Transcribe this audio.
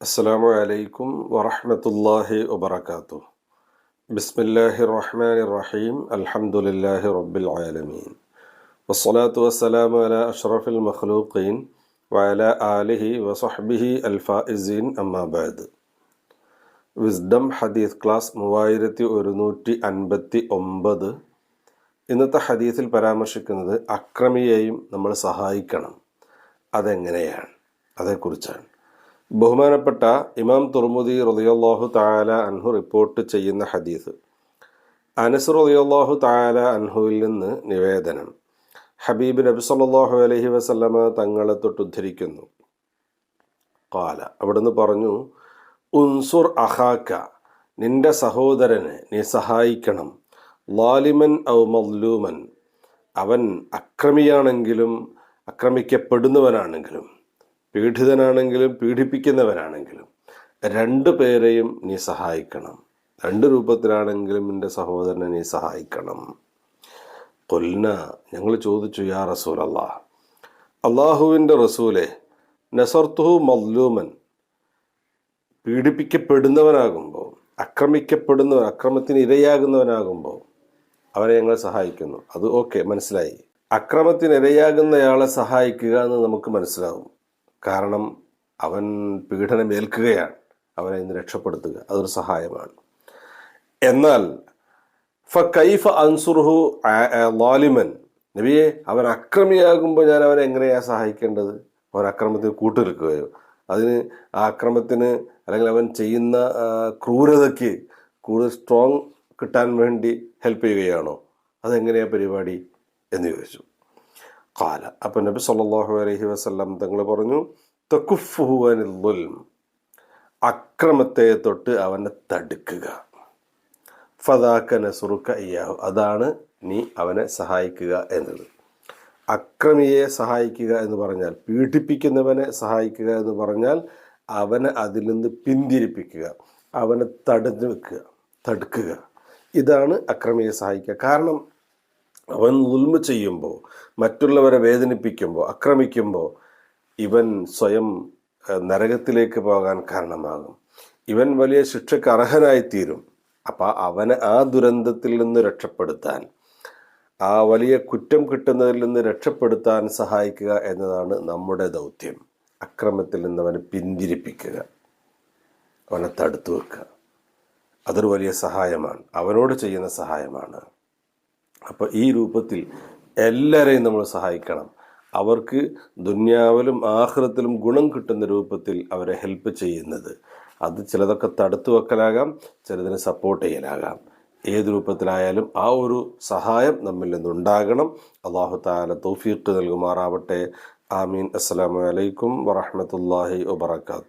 السلام عليكم ورحمة الله وبركاته بسم الله الرحمن الرحيم الحمد لله رب العالمين والصلاة والسلام على أشرف المخلوقين وعلى آله وصحبه الفائزين أما بعد wisdom ഹദീസ് class മൂവായിരത്തി ഒരുന്നൂറ്റി അൻപത്തി ഒമ്പത് ഇന്നത്തെ ഹദീസിൽ പരാമർശിക്കുന്നത് അക്രമിയെയും നമ്മൾ സഹായിക്കണം അതെങ്ങനെയാണ്? അതേക്കുറിച്ചാണ്. ബഹുമാനപ്പെട്ട ഇമാം തുർമുദി റളിയല്ലാഹു താല അൻഹു റിപ്പോർട്ട് ചെയ്യുന്ന ഹദീസ്. അനസ് റളിയല്ലാഹു താല അൻഹുവിൽ നിന്ന് നിവേദനം. ഹബീബ് നബി സല്ലാഹു അലഹി വസല്ലമ തങ്ങളെ തൊട്ട് ഉദ്ധരിക്കുന്നു. കാല അവിടുന്ന് പറഞ്ഞു ഉൻസുർ അഹാക്ക നിന്റെ സഹോദരനെ നീ സഹായിക്കണം. ലാലിമൻ ഔ മല്ലൂമൻ അവൻ അക്രമിയാണെങ്കിലും ആക്രമിക്കപ്പെടുന്നവനാണെങ്കിലും പീഡിതനാണെങ്കിലും പീഡിപ്പിക്കുന്നവനാണെങ്കിലും രണ്ടു പേരെയും നീ സഹായിക്കണം. രണ്ട് രൂപത്തിലാണെങ്കിലും എന്റെ സഹോദരനെ നീ സഹായിക്കണം. കൊൽന ഞങ്ങൾ ചോദിച്ചു യാ റസൂൽ അള്ളാഹ് അള്ളാഹുവിന്റെ റസൂലെ നസർത്തുഹു മദ്ലൂമൻ. പീഡിപ്പിക്കപ്പെടുന്നവനാകുമ്പോൾ ആക്രമിക്കപ്പെടുന്നവൻ അക്രമത്തിന് ഇരയാകുന്നവനാകുമ്പോൾ അവരെ ഞങ്ങൾ സഹായിക്കുന്നു. അത് ഓക്കെ മനസ്സിലായി? അക്രമത്തിന് ഇരയാകുന്നയാളെ സഹായിക്കുക എന്ന് നമുക്ക് മനസ്സിലാകും കാരണം അവൻ പീഡനമേൽക്കുകയാണ് അവനെ ഇന്ന് രക്ഷപ്പെടുത്തുക. അതൊരു സഹായമാണ്. എന്നാൽ ഫ കൈഫ അൻസുർഹു ലാലിമൻ. നബിയെ അവൻ അക്രമിയാകുമ്പോൾ ഞാൻ അവനെ എങ്ങനെയാണ് സഹായിക്കേണ്ടത്? അവൻ അക്രമത്തിന് കൂട്ടുനിൽക്കുകയോ അതിന് ആ അക്രമത്തിന് അല്ലെങ്കിൽ അവൻ ചെയ്യുന്ന ക്രൂരതയ്ക്ക് കൂടുതൽ സ്ട്രോങ് കിട്ടാൻ വേണ്ടി ഹെൽപ്പ് ചെയ്യുകയാണോ? അതെങ്ങനെയാണ് പരിപാടി? എന്ന് ചോദിച്ചു. കാല അപ്പം നബി സല്ലാഹു അലഹി വസല്ലം തങ്ങൾ പറഞ്ഞു തക്കുഫുഹുവനിൽ അക്രമത്തെ തൊട്ട് അവനെ തടുക്കുക. ഫദാക്ക നസുറുക്ക ഇയാഹു അതാണ് നീ അവനെ സഹായിക്കുക എന്നത്. അക്രമിയെ സഹായിക്കുക എന്ന് പറഞ്ഞാൽ പീഡിപ്പിക്കുന്നവനെ സഹായിക്കുക എന്ന് പറഞ്ഞാൽ അവനെ അതിൽ നിന്ന് പിന്തിരിപ്പിക്കുക. അവനെ തടഞ്ഞു വെക്കുക തടുക്കുക. ഇതാണ് അക്രമിയെ സഹായിക്കുക. കാരണം അവൻ ഉൽമ ചെയ്യുമ്പോൾ മറ്റുള്ളവരെ വേദനിപ്പിക്കുമ്പോൾ ആക്രമിക്കുമ്പോൾ ഇവൻ സ്വയം നരകത്തിലേക്ക് പോകാൻ കാരണമാകും. ഇവൻ വലിയ ശിക്ഷയ്ക്ക് അർഹനായിത്തീരും. അപ്പം അവനെ ആ ദുരന്തത്തിൽ നിന്ന് രക്ഷപ്പെടുത്താൻ ആ വലിയ കുറ്റം കിട്ടുന്നതിൽ നിന്ന് രക്ഷപ്പെടുത്താൻ സഹായിക്കുക എന്നതാണ് നമ്മുടെ ദൗത്യം. അക്രമത്തിൽ നിന്ന് അവനെ പിന്തിരിപ്പിക്കുക. അവനെ തടുത്തു വെക്കുക. അതൊരു വലിയ സഹായമാണ്. അവനോട് ചെയ്യുന്ന സഹായമാണ്. അപ്പോൾ ഈ രൂപത്തിൽ എല്ലാവരെയും നമ്മൾ സഹായിക്കണം. അവർക്ക് ദുന്യാവിലും ആഹ്റത്തിലും ഗുണം കിട്ടുന്ന രൂപത്തിൽ അവരെ ഹെൽപ്പ് ചെയ്യുന്നത്. അത് ചിലതൊക്കെ തടുത്തു വെക്കലാകാം ചിലതിനെ സപ്പോർട്ട് ചെയ്യലാകാം ഏത് രൂപത്തിലായാലും ആ ഒരു സഹായം നമ്മിൽ നിന്നുണ്ടാകണം. അള്ളാഹു താല തൗഫീഖ് നൽകുമാറാവട്ടെ. ആമീൻ. അസ്സാം വലൈക്കും വറഹമത്തല്ലാഹി വബർക്കാത്തു